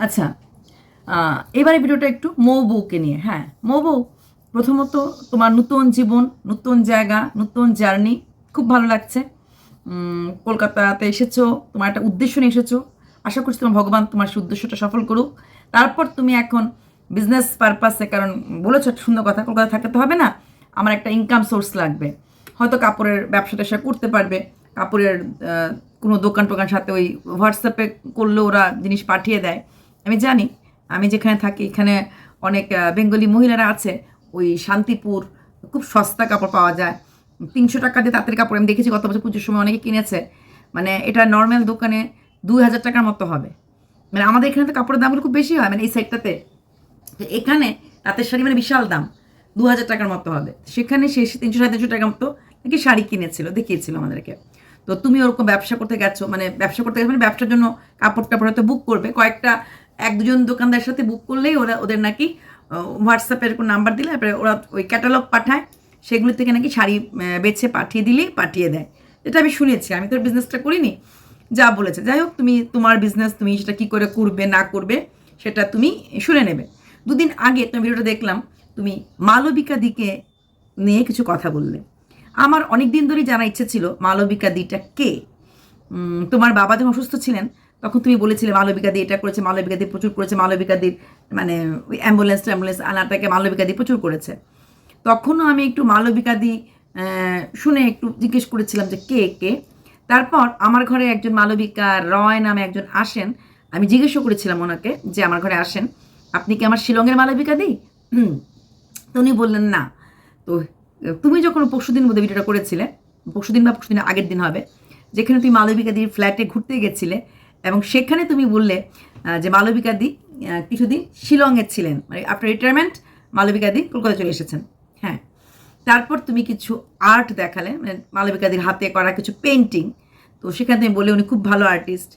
আচ্ছা এবারে ভিডিওটা একটু মৌ বউকে নিয়ে হ্যাঁ মৌ বউ প্রথমত তোমার নতুন জীবন, নতুন জায়গা, নতুন জার্নি, খুব ভালো লাগছে। কলকাতাতে এসেছ, তোমার একটা উদ্দেশ্য নিয়ে এসেছ। আশা করছি তোমার ভগবান তোমার সেই উদ্দেশ্যটা সফল করুক। তারপর তুমি এখন বিজনেস পারপাসে কারণ বলেছ একটা সুন্দর কথা কলকাতা থাকতে তো হবে না, আমার একটা ইনকাম সোর্স লাগবে। হয়তো কাপড়ের ব্যবসাটা সে করতে পারবে, কাপড়ের কোনো দোকান টোকান সাথে ওই হোয়াটসঅ্যাপে করলে ওরা জিনিস পাঠিয়ে দেয়। আমি জানি, আমি যেখানে থাকি, এখানে অনেক বেঙ্গলি মহিলারা আছে, ওই শান্তিপুর, খুব সস্তা কাপড় পাওয়া যায়। তিনশো টাকা দিয়ে তাঁতের কাপড়, আমি দেখেছি গত বছর পুজোর সময় অনেকে কিনেছে। মানে এটা নর্মাল দোকানে দুই হাজার টাকার মতো হবে। মানে আমাদের এখানে তো কাপড়ের দামগুলো খুব বেশি হয় মানে এই সাইডটাতে তো এখানে তাঁতের শাড়ি মানে বিশাল দাম, দু হাজার টাকার মতো হবে। সেখানে সে তিনশো সাড়ে তিনশো টাকার মতো নাকি শাড়ি কিনেছিল, দেখিয়েছিল আমাদেরকে। তো তুমি ওরকম ব্যবসা করতে গেছো মানে ব্যবসা করতে গেছো মানে ব্যবসার জন্য কাপড় টাপড় হয়তো বুক করবে, কয়েকটা এক দুজন দোকানদারের সাথে বুক করলেই ওরা ওদের নাকি হোয়াটসঅ্যাপের কোনো নাম্বার দিলে, তারপরে ওরা ওই ক্যাটালগ পাঠায়, সেগুলো থেকে নাকি শাড়ি বেছে পাঠিয়ে দিলেই পাঠিয়ে দেয়। এটা আমি শুনেছি, আমি তো বিজনেসটা করিনি, যা বলেছে। যাই হোক, তুমি, তোমার বিজনেস তুমি সেটা কী করে করবে, না করবে, সেটা তুমি শুনে নেবে। দুদিন আগে তুমি ভিডিওটা দেখলাম, তুমি মালবিকা দিকে নিয়ে কিছু কথা বললে। আমার অনেক দিন ধরেই জানা ইচ্ছে ছিল, মালবিকা দিটা কে? তোমার বাবা যখন অসুস্থ ছিলেন তখন তুমি বলেছিলে মালবিকা দি এটা করেছে, মালবিকা দি প্রচুর করেছে, মালবিকা দির মানে ওই অ্যাম্বুলেন্স ট্যাম্বুলেন্স আনাটাকে মালবিকা দি প্রচুর করেছে। তখনও আমি একটু মালবিকাদি শুনে একটু জিজ্ঞেস করেছিলাম যে কে কে? তারপর আমার ঘরে একজন মালবিকা রয় নামে একজন আসেন। আমি জিজ্ঞেসও করেছিলাম ওনাকে যে আমার ঘরে আসেন, আপনি কি আমার শিলংয়ের মালবিকা দিই? তো উনি বললেন, না। তো, তুমি যখন পরশুদিন মধ্যে ভিডিওটা করেছিলে, পরশুদিন বা পরশুদিন আগের দিন হবে, যেখানে তুমি মালবিকা মালবিকাদির ফ্ল্যাটে ঘুরতে গেছিলে এবং সেখানে তুমি বললে যে মালবিকাদি আহ, কিছুদিন শিলংয়ে ছিলেন। মানে আফটার রিটায়ারমেন্ট মালবিকাদি কলকাতা চলে এসেছেন। হ্যাঁ। তারপর তুমি কিছু আর্ট দেখালে মানে মালবিকাদির হাতে করা কিছু পেন্টিং তো সেখানে তুমি বলে উনি খুব ভালো আর্টিস্ট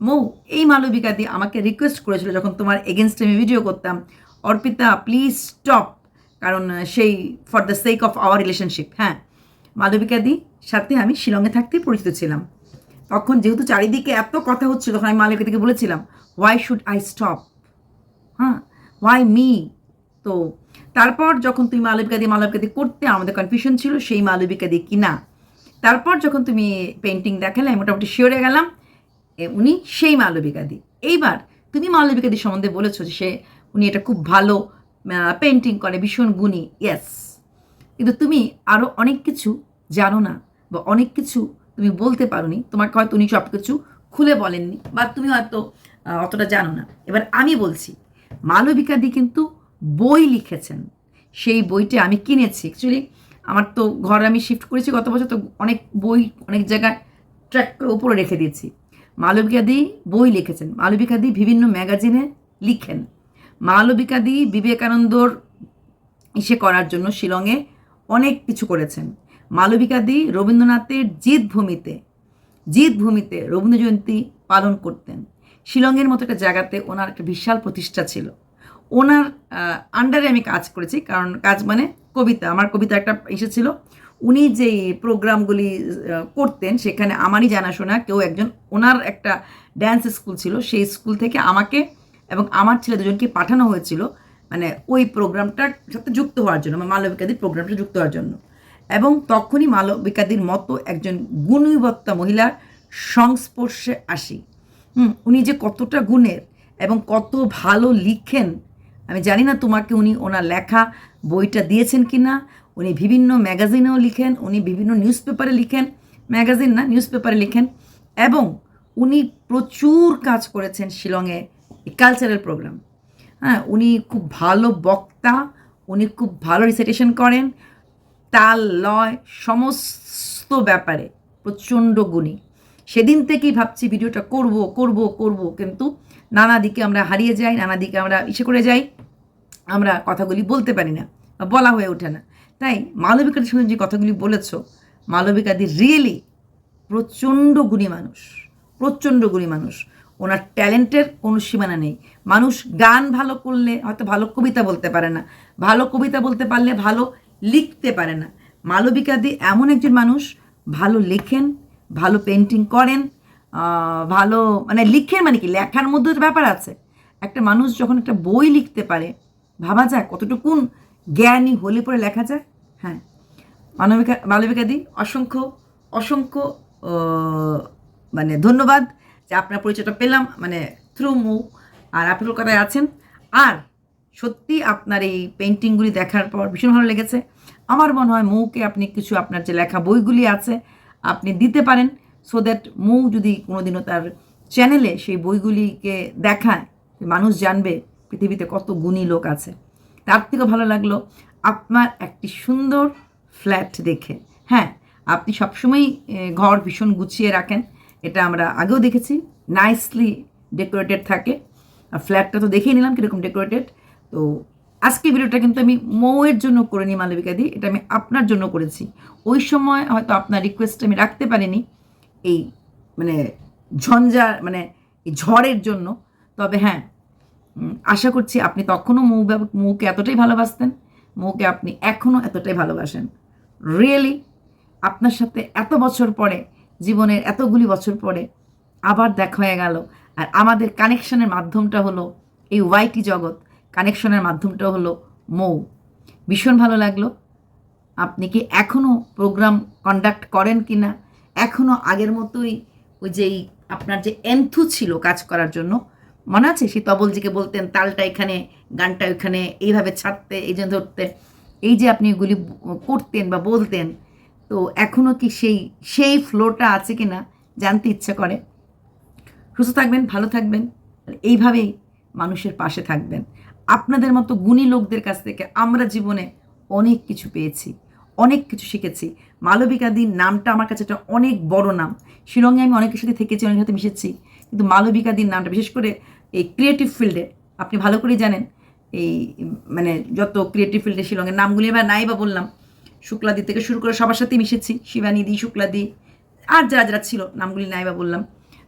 মৌ এই মালবিকাদি আমাকে রিকোয়েস্ট করেছিল যখন তোমার এগেনস্টে আমি ভিডিও করতাম অর্পিতা প্লিজ স্টপ কারণ সেই for the sake of our relationship হ্যাঁ। মালবিকাদি সাথে আমি শিলংয়ে থাকতেই পরিচিত ছিলাম। তখন যেহেতু চারিদিকে এত কথা হচ্ছিল, তখন আমি মালবিকাদিকে বলেছিলাম হোয়াই শুড আই স্টপ হ্যাঁ হোয়াই মি তো তারপর যখন তুমি মালবিকাদি মালবিকাদি করতে, আমাদের কনফিউশন ছিল সেই মালবিকাদি কি না তারপর যখন তুমি পেন্টিং দেখালে, আমি মোটামুটি শিওরে গেলাম উনি সেই মালবিকা মালবিকাদি এইবার তুমি মালবিকাদি সম্বন্ধে বলেছ যে সে, উনি এটা খুব ভালো পেন্টিং করে, ভীষণ গুণী। ইয়েস কিন্তু তুমি আরও অনেক কিছু জানো না, বা অনেক কিছু তুমি বলতে পারোনি, তোমাকে হয়তো উনি সব কিছু খুলে বলেননি বা তুমি হয়তো অতটা জানো না। এবার আমি বলছি মালবিকাদি কিন্তু বই লিখেছেন। সেই বইটি আমি কিনেছি। অ্যাকচুয়ালি আমার তো ঘর আমি শিফট করেছি গত বছর, তো অনেক বই অনেক জায়গায় ট্র্যাক উপরে রেখে দিয়েছি। মালবিকাদি বই লিখেছেন। মালবিকাদি বিভিন্ন ম্যাগাজিনে লিখেন। মালবিকাদি বিবেকানন্দর ইসে করার জন্য শিলংয়ে অনেক কিছু করেছেন। মালবিকাদি রবীন্দ্রনাথের জিত ভূমিতে জিত ভূমিতে রবীন্দ্র জয়ন্তী পালন করতেন। শিলংয়ের মতো একটা জায়গাতে ওনার একটা বিশাল প্রতিষ্ঠা ছিল। ওনার আন্ডারে আমি কাজ করেছি, কারণ কাজ মানে কবিতা। আমার কবিতা একটা এসেছিল উনি যে প্রোগ্রামগুলি করতেন, সেখানে আমারই জানাশোনা, কেউ একজন, ওনার একটা ড্যান্স স্কুল ছিল। সেই স্কুল থেকে আমাকে এবং আমার ছেলে দুজনকে পাঠানো হয়েছিল মানে ওই প্রোগ্রামটার সাথে যুক্ত হওয়ার জন্য মানে মালবিকাদির প্রোগ্রামটা যুক্ত হওয়ার জন্য। এবং তখনই মালবিকাদির মতো একজন গুণবত্তা মহিলার সংস্পর্শে আসি। হুম, উনি যে কতটা গুণের এবং কত ভালো লিখেন, আমি জানি না তোমাকে উনি ওনার লেখা বইটা দিয়েছেন কি না, উনি বিভিন্ন ম্যাগাজিনেও লিখেন, উনি বিভিন্ন নিউজ পেপারে লিখেন, ম্যাগাজিন না নিউজ পেপারে লিখেন, এবং উনি প্রচুর কাজ করেছেন শিলংয়ে কালচারাল প্রোগ্রাম। হ্যাঁ উনি খুব ভালো বক্তা, উনি খুব ভালো রিসাইটেশন করেন তাল, লয়, সমস্ত ব্যাপারে প্রচণ্ড গুণী। সেদিন থেকেই ভাবছি ভিডিওটা করব করব করব, কিন্তু নানা দিকে আমরা হারিয়ে যাই, নানা দিকে আমরা ইসে করে যাই, আমরা কথাগুলি বলতে পারি না বা বলা হয়ে ওঠে না। তাই মালবিকাদের সঙ্গে যে কথাগুলি বলেছ, মালবিকাদি রিয়েলি প্রচণ্ড গুণী মানুষ, প্রচণ্ড গুণী মানুষ। ওনার ট্যালেন্টের কোনো সীমানা নেই। মানুষ গান ভালো করলে হয়তো ভালো কবিতা বলতে পারে না। ভালো কবিতা বলতে পারলে ভালো লিখতে পারে না। মালবিকাদি এমন একজন মানুষ, ভালো লেখেন, ভালো পেন্টিং করেন ভালো মানে লিখেন মানে কি? লেখার মধ্যে ব্যাপার আছে। একটা মানুষ যখন একটা বই লিখতে পারে, ভাবা যায় কতটুকুন জ্ঞানী হলে পরে লেখা যায়? হ্যাঁ। মানবিকা, মালবিকাদি, অসংখ্য অসংখ্য মানে ধন্যবাদ যে আপনার পরিচয়টা পেলাম মানে থ্রু মু, আর আপনি কলকাতায় আছেন। আর সত্যি আপনার এই পেন্টিংগুলি দেখার পর ভীষণ ভালো লেগেছে। আমার মনে হয় মৌকে আপনি কিছু আপনার যে লেখা বইগুলি আছে, আপনি দিতে পারেন। সো দ্যাট মৌ যদি কোনোদিনও তার চ্যানেলে সেই বইগুলিকে দেখায়, মানুষ জানবে পৃথিবীতে কত গুণী লোক আছে। তার থেকেও ভালো লাগল আপনার একটি সুন্দর ফ্ল্যাট দেখে। হ্যাঁ আপনি সবসময়ই ঘর ভীষণ গুছিয়ে রাখেন। এটা আমরা আগেও দেখেছি। নাইসলি ডেকোরেটেড থাকে। আর ফ্ল্যাটটা তো দেখেই নিলাম কীরকম ডেকোরেটেড তো আজকে ভিডিওটা কিন্তু আমি মৌয়ের জন্য করে নিই, মালবিকা দি। এটা আমি আপনার জন্য করেছি। ওই সময় হয়তো আপনার রিকোয়েস্ট আমি রাখতে পারিনি এই মানে ঝঞ্ঝা মানে এই ঝড়ের জন্য। তবে হ্যাঁ আশা করছি আপনি তখনও মৌ মৌকে এতটাই ভালোবাসতেন, মৌকে আপনি এখনও এতটাই ভালোবাসেন। রিয়েলি আপনার সাথে এত বছর পরে, জীবনের এতগুলি বছর পরে আবার দেখা হয়ে গেল। আর আমাদের কানেকশনের মাধ্যমটা হলো এই ওয়াইটি জগৎ। কানেকশনের মাধ্যমটা হলো মৌ। ভীষণ ভালো লাগল। আপনি কি এখনও প্রোগ্রাম কন্ডাক্ট করেন কি না এখনও আগের মতোই ওই যেই আপনার যে এন্থু ছিল কাজ করার জন্য, মনে আছে? সেই তবলজিকে বলতেন, তালটা এখানে, গানটা ওইখানে, এইভাবে ছাড়তে, এই জন্য ধরতে। এই যে আপনি এগুলি করতেন বা বলতেন, তো এখনও কি সেই সেই ফ্লোটা আছে কি না জানতে ইচ্ছে করে। সুস্থ থাকবেন, ভালো থাকবেন, এইভাবেই মানুষের পাশে থাকবেন। আপনাদের মতো গুণী লোকদের কাছ থেকে আমরা জীবনে অনেক কিছু পেয়েছি, অনেক কিছু শিখেছি। মালবিকাদির নামটা আমার কাছে একটা অনেক বড় নাম। শিলংয়ে আমি অনেকের সাথে থেকেছি অনেকের সাথে মিশেছি। কিন্তু মালবিকাদির নামটা, বিশেষ করে এই ক্রিয়েটিভ ফিল্ডে আপনি ভালো করেই জানেন, এই মানে যত ক্রিয়েটিভ ফিল্ডে শিলংয়ের নামগুলি এবার নাই বা বললাম শুক্লাদি থেকে শুরু করে সবার সাথেই মিশেছি, শিবানিদি, শুক্লাদি, আর যারা যারা ছিল, নামগুলি নাই বা বললাম।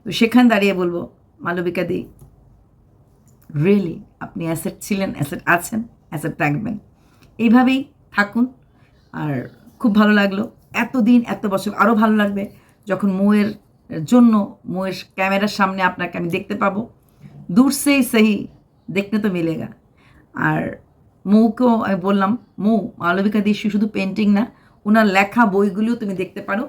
তো সেখানে দাঁড়িয়ে বলব, মালবিকাদি রিয়েলি আপনি অ্যাসেট ছিলেন অ্যাসেট আছেন অ্যাসেট থাকবেন এইভাবেই থাকুন। আর খুব ভালো লাগল। এতদিন, এত বছর আরও ভালো লাগবে যখন মৌয়ের জন্য, মৌয়ের ক্যামেরার সামনে আপনাকে আমি দেখতে পাবো। দূর সেই সেই দেখতে তো মিলেগা। আর মৌকেও আমি বললাম, মৌ, মালবিকা দিয়ে শুধু পেন্টিং না ওনার লেখা বইগুলিও তুমি দেখতে পারো।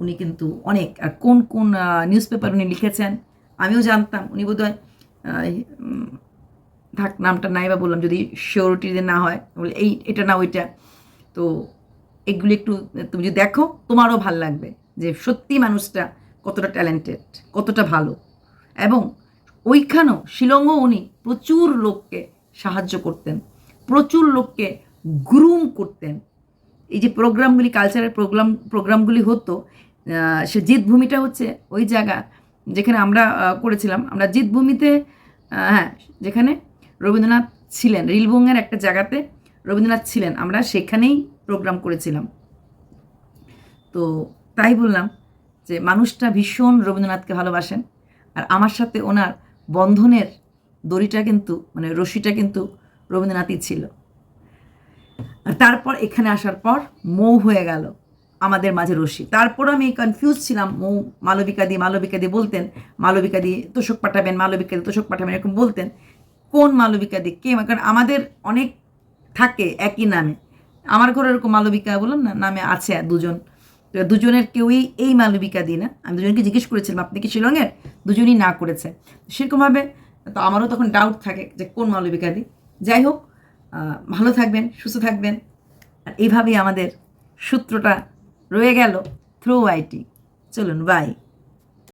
উনি কিন্তু অনেক। আর কোন কোন নিউজ পেপার উনি লিখেছেন, আমিও জানতাম। উনি বোধহয় থাক, নামটা নাই বা বললাম, যদি শিওরিটি না হয়, বলে, এই, এটা না ওইটা তো এগুলি একটু, তুমি যদি দেখো, তোমারও ভালো লাগবে যে সত্যি মানুষটা কতটা ট্যালেন্টেড কতটা ভালো। এবং ওইখানেও শিলংও উনি প্রচুর লোককে সাহায্য করতেন, প্রচুর লোককে গ্রুম করতেন। এই যে প্রোগ্রামগুলি কালচারাল প্রোগ্রাম প্রোগ্রামগুলি হতো সে জিতভূমিটা হচ্ছে ওই জায়গা যেখানে আমরা করেছিলাম, আমরা জিতভূমিতে হ্যাঁ যেখানে রবীন্দ্রনাথ ছিলেন, রিলবঙ্গের একটা জায়গাতে রবীন্দ্রনাথ ছিলেন, আমরা সেখানেই প্রোগ্রাম করেছিলাম। তো তাই বললাম যে মানুষটা ভীষণ রবীন্দ্রনাথকে ভালোবাসেন, আর আমার সাথে ওনার বন্ধনের দড়িটা কিন্তু মানে রশিটা কিন্তু রবীন্দ্রনাথই ছিল। আর তারপর এখানে আসার পর মৌ হয়ে গেল। আমাদের মাঝে রশি তারপর আমি কনফিউজ ছিলাম, মৌ মালবিকা দিয়ে মালবিকা দিয়ে বলতেন, মালবিকা দিয়ে তোষক পাঠাবেন, মালবিকা দি তোষক পাঠাবেন এরকম বলতেন, কোন মালবিকা দিয়ে কে? কারণ আমাদের অনেক থাকে একই নামে। আমার ঘরে এরকম মালবিকা বললাম না, নামে আছে দুজন। তো দুজনের কেউই এই মালবিকা দি না। আমি দুজনকে জিজ্ঞেস করেছিলাম, আপনি কি শিলংয়ের? দুজনই না করেছে। সেরকমভাবে তো আমারও তখন ডাউট থাকে যে কোন মালবিকা দিই যাই হোক ভালো থাকবেন, সুস্থ থাকবেন। আর এইভাবেই আমাদের সূত্রটা রয়ে গেল থ্রু আইটি চলুন বাই